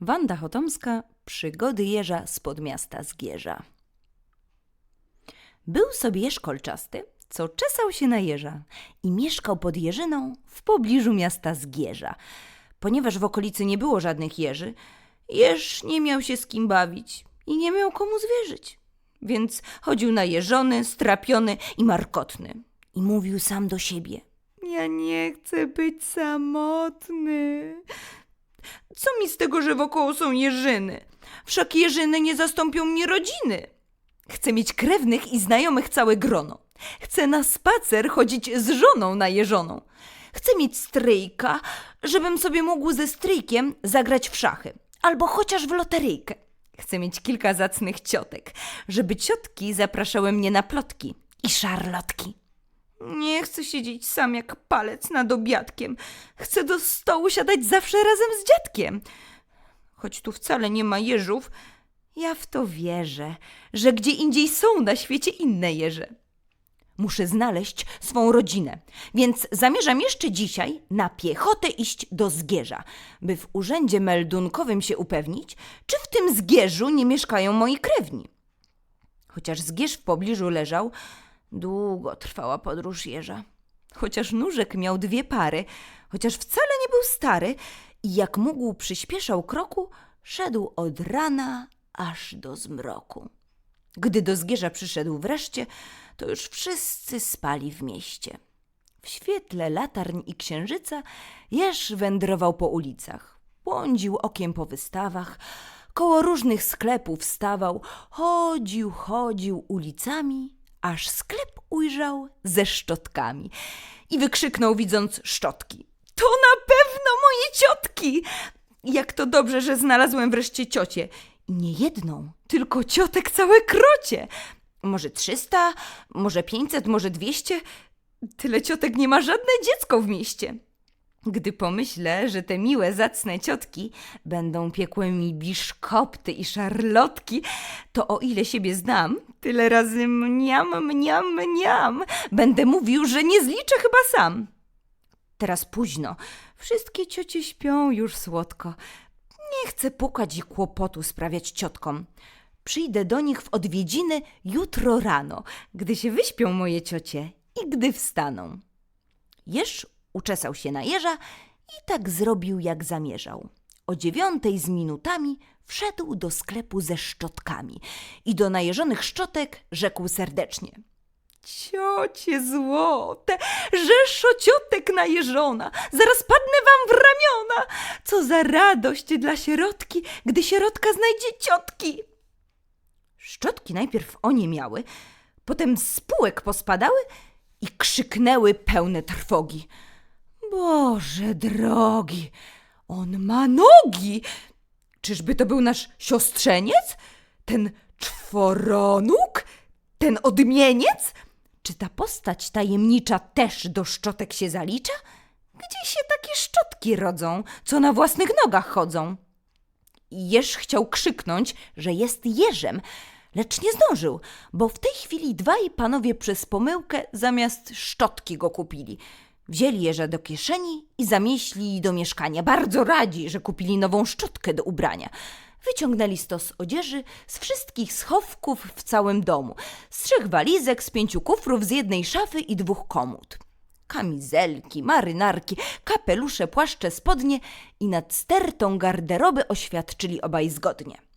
Wanda Chotomska, przygody jeża spod miasta Zgierza. Był sobie jeż kolczasty, co czesał się na jeża i mieszkał pod jeżyną w pobliżu miasta Zgierza. Ponieważ w okolicy nie było żadnych jeży, jeż nie miał się z kim bawić i nie miał komu zwierzyć. Więc chodził na jeżony, strapiony i markotny. I mówił sam do siebie. Ja nie chcę być samotny. Co mi z tego, że wokoło są jeżyny? Wszak jeżyny nie zastąpią mi rodziny. Chcę mieć krewnych i znajomych całe grono. Chcę na spacer chodzić z żoną najeżoną. Chcę mieć stryjka, żebym sobie mógł ze stryjkiem zagrać w szachy. Albo chociaż w loteryjkę. Chcę mieć kilka zacnych ciotek, żeby ciotki zapraszały mnie na plotki i szarlotki. Nie chcę siedzieć sam jak palec nad obiadkiem. Chcę do stołu siadać zawsze razem z dziadkiem. Choć tu wcale nie ma jeżów, ja w to wierzę, że gdzie indziej są na świecie inne jeże. Muszę znaleźć swą rodzinę, więc zamierzam jeszcze dzisiaj na piechotę iść do Zgierza, by w urzędzie meldunkowym się upewnić, czy w tym Zgierzu nie mieszkają moi krewni. Chociaż Zgierz w pobliżu leżał, długo trwała podróż jeża. Chociaż nóżek miał dwie pary, chociaż wcale nie był stary i jak mógł przyspieszał kroku, szedł od rana aż do zmroku. Gdy do Zgierza przyszedł wreszcie, to już wszyscy spali w mieście. W świetle latarń i księżyca jeż wędrował po ulicach, błądził okiem po wystawach, koło różnych sklepów stawał, chodził, chodził ulicami, aż sklep ujrzał ze szczotkami i wykrzyknął widząc szczotki. To na pewno moje ciotki! Jak to dobrze, że znalazłem wreszcie ciocie. Nie jedną, tylko ciotek całe krocie. Może trzysta, może pięćset, może dwieście. Tyle ciotek nie ma żadne dziecko w mieście. Gdy pomyślę, że te miłe, zacne ciotki będą piekły mi biszkopty i szarlotki, to o ile siebie znam, tyle razy mniam, mniam, mniam. Będę mówił, że nie zliczę chyba sam. Teraz późno. Wszystkie ciocie śpią już słodko. Nie chcę pukać i kłopotu sprawiać ciotkom. Przyjdę do nich w odwiedziny jutro rano, gdy się wyśpią moje ciocie i gdy wstaną. Jeż uczesał się na jeża i tak zrobił, jak zamierzał. O dziewiątej z minutami wszedł do sklepu ze szczotkami i do najeżonych szczotek rzekł serdecznie. Ciocie złote, rzeszo ciotek najeżona, zaraz padnę wam w ramiona. Co za radość dla sierotki, gdy sierotka znajdzie ciotki. Szczotki najpierw onie miały, potem z półek pospadały i krzyknęły pełne trwogi. Boże drogi, on ma nogi! Czyżby to był nasz siostrzeniec? Ten czworonóg? Ten odmieniec? Czy ta postać tajemnicza też do szczotek się zalicza? Gdzie się takie szczotki rodzą, co na własnych nogach chodzą? Jeż chciał krzyknąć, że jest jeżem, lecz nie zdążył, bo w tej chwili dwaj panowie przez pomyłkę zamiast szczotki go kupili. Wzięli jeża do kieszeni i zamieśli do mieszkania. Bardzo radzi, że kupili nową szczotkę do ubrania. Wyciągnęli stos odzieży z wszystkich schowków w całym domu, z trzech walizek, z pięciu kufrów, z jednej szafy i dwóch komód. Kamizelki, marynarki, kapelusze, płaszcze, spodnie i nad stertą garderoby oświadczyli obaj zgodnie.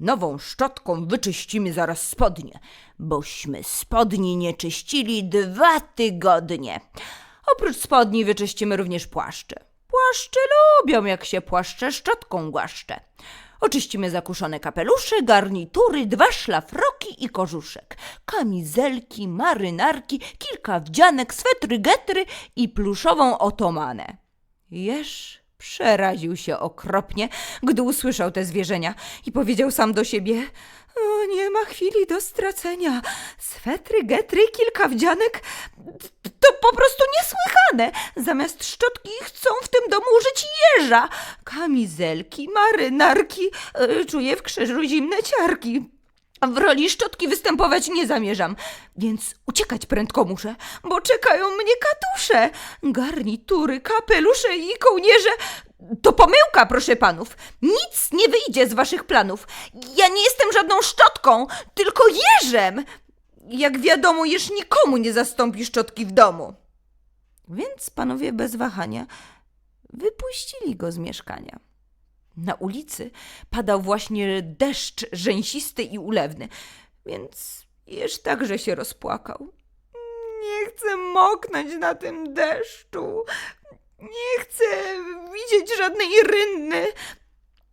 Nową szczotką wyczyścimy zaraz spodnie, bośmy spodni nie czyścili dwa tygodnie. Oprócz spodni wyczyścimy również płaszcze. Płaszcze lubią, jak się płaszcze szczotką głaszcze. Oczyścimy zakuszone kapelusze, garnitury, dwa szlafroki i kożuszek, kamizelki, marynarki, kilka wdzianek, swetry, getry i pluszową otomanę. Jeż przeraził się okropnie, gdy usłyszał te zwierzenia i powiedział sam do siebie – o, nie ma chwili do stracenia. Swetry, getry, kilka wdzianek to po prostu niesłychane. Zamiast szczotki chcą w tym domu użyć jeża. Kamizelki, marynarki, e, czuję w krzyżu zimne ciarki. W roli szczotki występować nie zamierzam, więc uciekać prędko muszę, bo czekają mnie katusze, garnitury, kapelusze i kołnierze. To pomyłka, proszę panów. Nic nie wyjdzie z waszych planów. Ja nie jestem żadną szczotką, tylko jeżem. Jak wiadomo, jeż nikomu nie zastąpi szczotki w domu. Więc panowie bez wahania wypuścili go z mieszkania. Na ulicy padał właśnie deszcz rzęsisty i ulewny, więc jeż także się rozpłakał. Nie chcę moknąć na tym deszczu. Nie chcę widzieć żadnej rynny.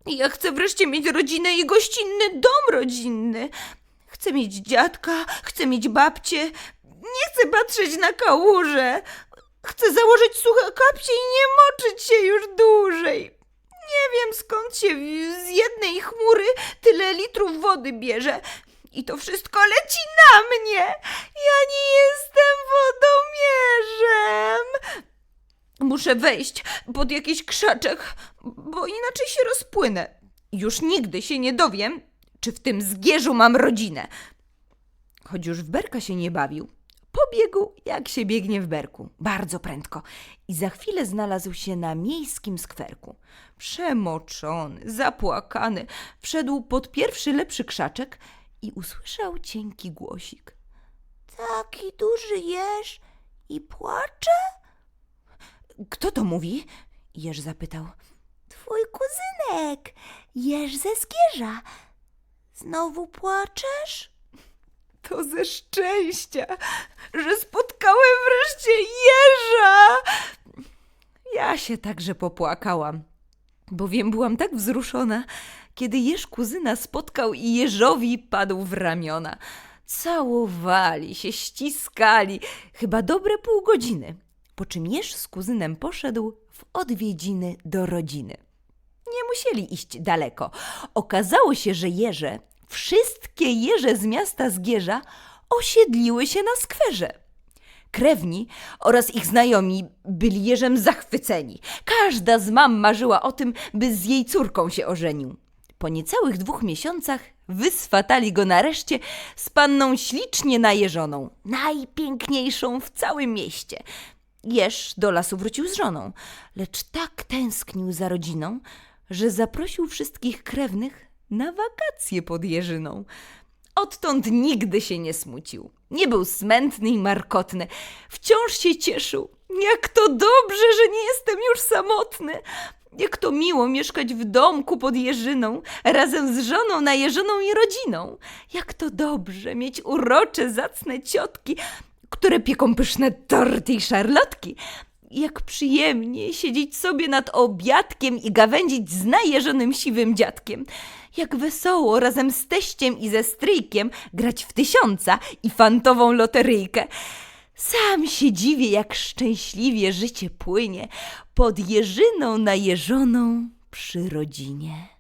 Ja chcę wreszcie mieć rodzinę i gościnny dom rodzinny. Chcę mieć dziadka, chcę mieć babcię. Nie chcę patrzeć na kałuże. Chcę założyć suche kapcie i nie moczyć się już dłużej. W- z jednej chmury tyle litrów wody bierze. I to wszystko leci na mnie. Ja nie jestem wodomierzem. Muszę wejść pod jakiś krzaczek, bo inaczej się rozpłynę. Już nigdy się nie dowiem, czy w tym zgierzu mam rodzinę. Choć już w berka się nie bawił, pobiegł jak się biegnie w berku, bardzo prędko i za chwilę znalazł się na miejskim skwerku. Przemoczony, zapłakany, wszedł pod pierwszy lepszy krzaczek i usłyszał cienki głosik. Taki duży jeż i płacze? Kto to mówi? Jeż zapytał. Twój kuzynek, jeż ze Zgierza. Znowu płaczesz? To ze szczęścia, że spotkałem wreszcie jeża. Ja się także popłakałam, bowiem byłam tak wzruszona, kiedy jeż kuzyna spotkał i jeżowi padł w ramiona. Całowali się, ściskali, chyba dobre pół godziny, po czym jeż z kuzynem poszedł w odwiedziny do rodziny. Nie musieli iść daleko. Okazało się, że jeże, wszystkie jeże z miasta Zgierza, osiedliły się na skwerze. Krewni oraz ich znajomi byli jeżem zachwyceni. Każda z mam marzyła o tym, by z jej córką się ożenił. Po niecałych dwóch miesiącach wyswatali go nareszcie z panną ślicznie najeżoną, najpiękniejszą w całym mieście. Jeż do lasu wrócił z żoną, lecz tak tęsknił za rodziną, że zaprosił wszystkich krewnych na wakacje pod Jerzyną. Odtąd nigdy się nie smucił. Nie był smętny i markotny. Wciąż się cieszył. Jak to dobrze, że nie jestem już samotny. Jak to miło mieszkać w domku pod Jerzyną, razem z żoną najeżoną i rodziną. Jak to dobrze mieć urocze, zacne ciotki, które pieką pyszne torty i szarlotki. Jak przyjemnie siedzieć sobie nad obiadkiem i gawędzić z najeżonym siwym dziadkiem. Jak wesoło razem z teściem i ze stryjkiem grać w tysiąca i fantową loteryjkę. Sam się dziwię, jak szczęśliwie życie płynie pod jeżyną najeżoną przy rodzinie.